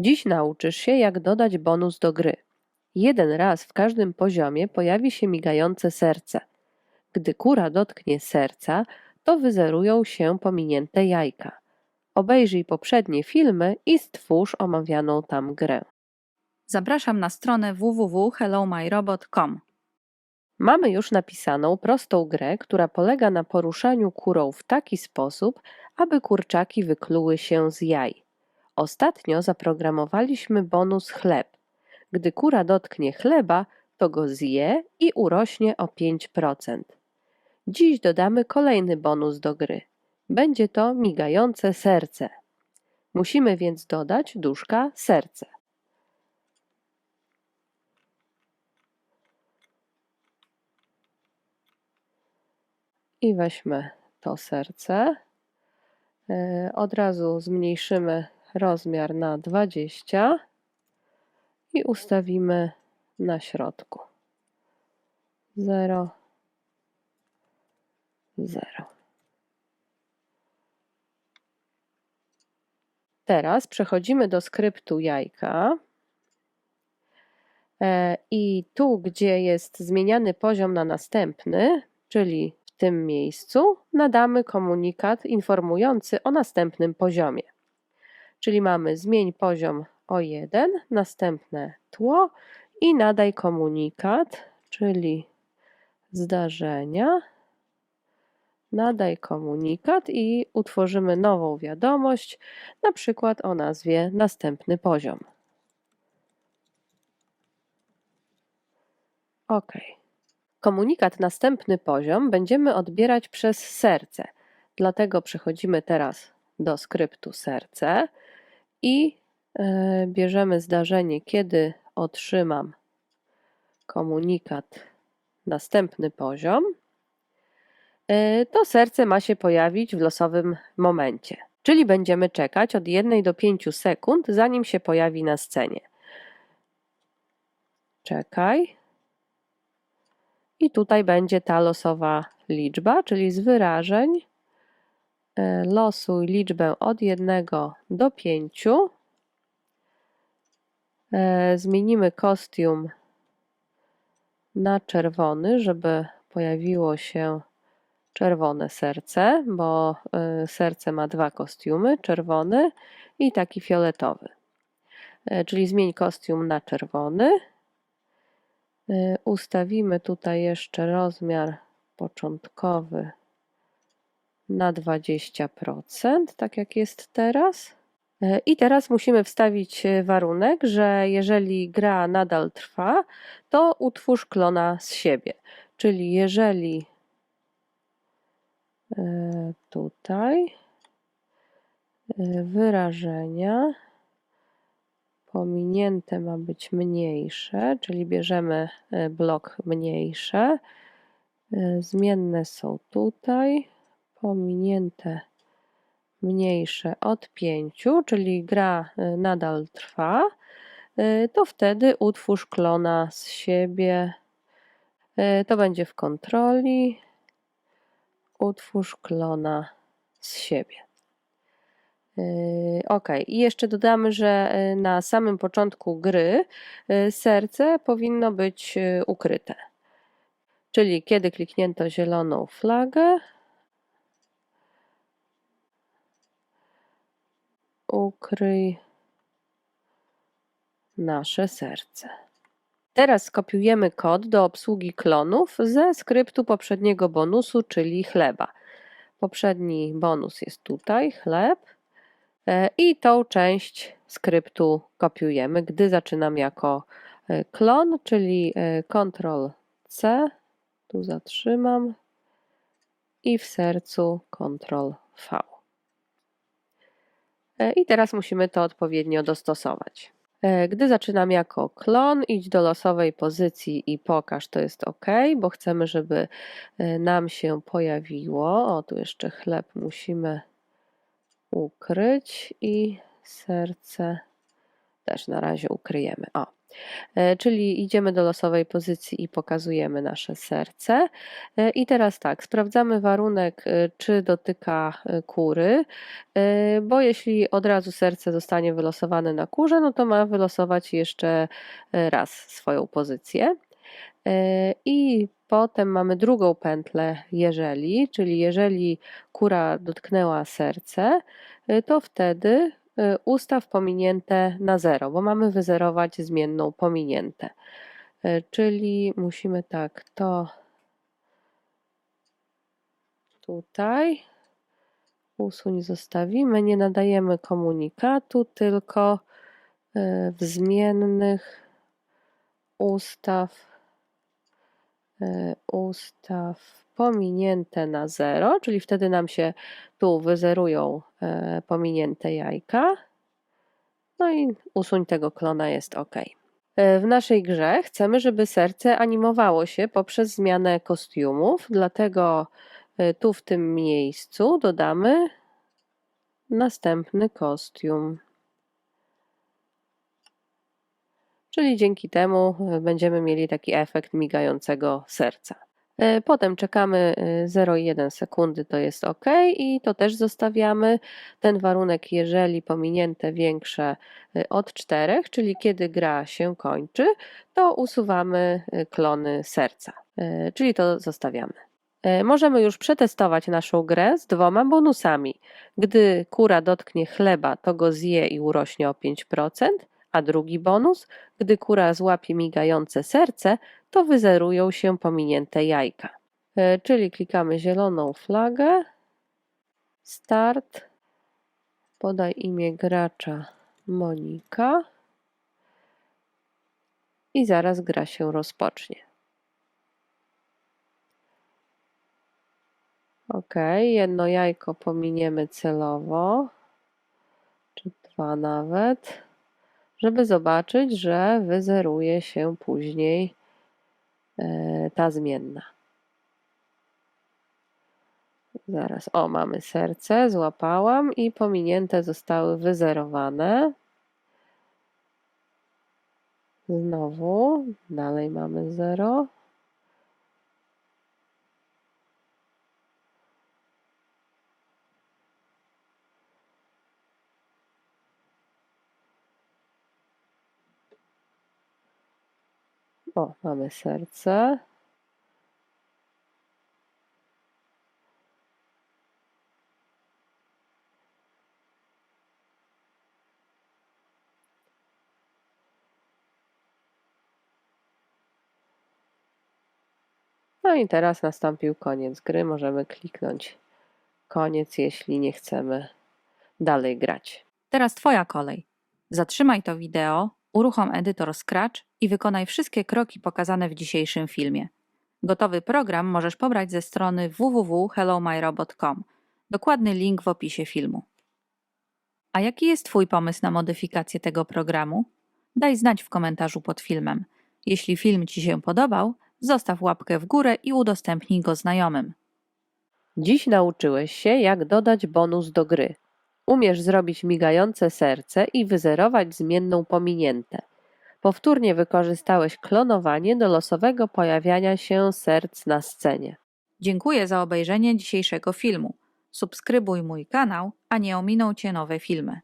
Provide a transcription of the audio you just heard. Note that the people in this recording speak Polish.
Dziś nauczysz się, jak dodać bonus do gry. Jeden raz w każdym poziomie pojawi się migające serce. Gdy kura dotknie serca, to wyzerują się pominięte jajka. Obejrzyj poprzednie filmy i stwórz omawianą tam grę. Zapraszam na stronę www.hellomyrobot.com. Mamy już napisaną prostą grę, która polega na poruszaniu kurą w taki sposób, aby kurczaki wykluły się z jaj. Ostatnio zaprogramowaliśmy bonus chleb. Gdy kura dotknie chleba, to go zje i urośnie o 5%. Dziś dodamy kolejny bonus do gry. Będzie to migające serce. Musimy więc dodać duszka serce. I weźmy to serce. E, Od razu zmniejszymy rozmiar na 20 i ustawimy na środku. 0, 0. Teraz przechodzimy do skryptu jajka. E, I tu, gdzie jest zmieniany poziom na następny, czyli w tym miejscu, nadamy komunikat informujący o następnym poziomie. Czyli mamy zmień poziom o 1, następne tło i nadaj komunikat, czyli zdarzenia. Nadaj komunikat i utworzymy nową wiadomość, na przykład o nazwie następny poziom. OK. Komunikat następny poziom będziemy odbierać przez serce. Dlatego przechodzimy teraz do skryptu serce i e, bierzemy zdarzenie, kiedy otrzymam komunikat następny poziom. E, To serce ma się pojawić w losowym momencie, czyli będziemy czekać od 1 do 5 sekund, zanim się pojawi na scenie. Czekaj. I tutaj będzie ta losowa liczba, czyli z wyrażeń losuj liczbę od 1 do 5. E, Zmienimy kostium na czerwony, żeby pojawiło się czerwone serce, bo e, serce ma dwa kostiumy, czerwony i taki fioletowy. E, Czyli zmień kostium na czerwony. E, Ustawimy tutaj jeszcze rozmiar początkowy na 20%, tak jak jest teraz. E, I teraz musimy wstawić e, warunek, że jeżeli gra nadal trwa, to utwórz klona z siebie. Czyli jeżeli e, tutaj wyrażenia pominięte ma być mniejsze, czyli bierzemy blok mniejsze. Zmienne są tutaj, pominięte mniejsze od 5, czyli gra e, nadal trwa, e, to wtedy utwórz klona z siebie. E, To będzie w kontroli. Utwórz klona z siebie. Ok, i jeszcze dodamy, że y, na samym początku gry y, serce powinno być y, ukryte. Czyli kiedy kliknięto zieloną flagę, ukryj nasze serce. Teraz skopiujemy kod do obsługi klonów ze skryptu poprzedniego bonusu, czyli chleba. Poprzedni bonus jest tutaj, chleb. E, I tą część skryptu kopiujemy, gdy zaczynam jako e, klon, czyli e, Ctrl C, tu zatrzymam i w sercu Ctrl V. E, I teraz musimy to odpowiednio dostosować. E, Gdy zaczynam jako klon, idź do losowej pozycji i pokaż, to jest OK, bo chcemy, żeby e, nam się pojawiło. O, tu jeszcze chleb musimy ukryć i serce też na razie ukryjemy. O. E, Czyli idziemy do losowej pozycji i pokazujemy nasze serce. E, I teraz tak, sprawdzamy warunek, e, czy dotyka kury, bo jeśli od razu serce zostanie wylosowane na kurze, no to ma wylosować jeszcze raz swoją pozycję. I potem mamy drugą pętlę, jeżeli, czyli jeżeli kura dotknęła serce, to wtedy ustaw pominięte na zero, bo mamy wyzerować zmienną pominięte. E, Czyli musimy tak, to tutaj usuń zostawimy, nie nadajemy komunikatu, tylko e, w zmiennych ustaw ustaw pominięte na zero, czyli wtedy nam się tu wyzerują e, pominięte jajka. No i usuń tego klona jest ok. E, W naszej grze chcemy, żeby serce animowało się poprzez zmianę kostiumów, dlatego e, tu w tym miejscu dodamy następny kostium. Czyli dzięki temu będziemy mieli taki efekt migającego serca. E, Potem czekamy e, 0,1 sekundy, to jest OK i to też zostawiamy. Ten warunek, jeżeli pominięte większe e, od 4, czyli kiedy gra się kończy, to usuwamy e, klony serca, E, czyli to zostawiamy. E, Możemy już przetestować naszą grę z dwoma bonusami. Gdy kura dotknie chleba, to go zje i urośnie o 5%, a drugi bonus, gdy kura złapie migające serce, to wyzerują się pominięte jajka. E, Czyli klikamy zieloną flagę, start, podaj imię gracza Monika. I zaraz gra się rozpocznie. Ok, jedno jajko pominiemy celowo, czy dwa nawet, żeby zobaczyć, że wyzeruje się później e, ta zmienna. Zaraz, o, mamy serce, złapałam i pominięte zostały wyzerowane. Znowu, dalej mamy 0. O, mamy serce. No i teraz nastąpił koniec gry. Możemy kliknąć koniec, jeśli nie chcemy dalej grać. Teraz Twoja kolej. Zatrzymaj to wideo, uruchom edytor Scratch i wykonaj wszystkie kroki pokazane w dzisiejszym filmie. Gotowy program możesz pobrać ze strony www.hellomyrobot.com. Dokładny link w opisie filmu. A jaki jest Twój pomysł na modyfikację tego programu? Daj znać w komentarzu pod filmem. Jeśli film Ci się podobał, zostaw łapkę w górę i udostępnij go znajomym. Dziś nauczyłeś się, jak dodać bonus do gry. Umiesz zrobić migające serce i wyzerować zmienną pominięte. Powtórnie wykorzystałeś klonowanie do losowego pojawiania się serc na scenie. Dziękuję za obejrzenie dzisiejszego filmu. Subskrybuj mój kanał, a nie ominą Cię nowe filmy.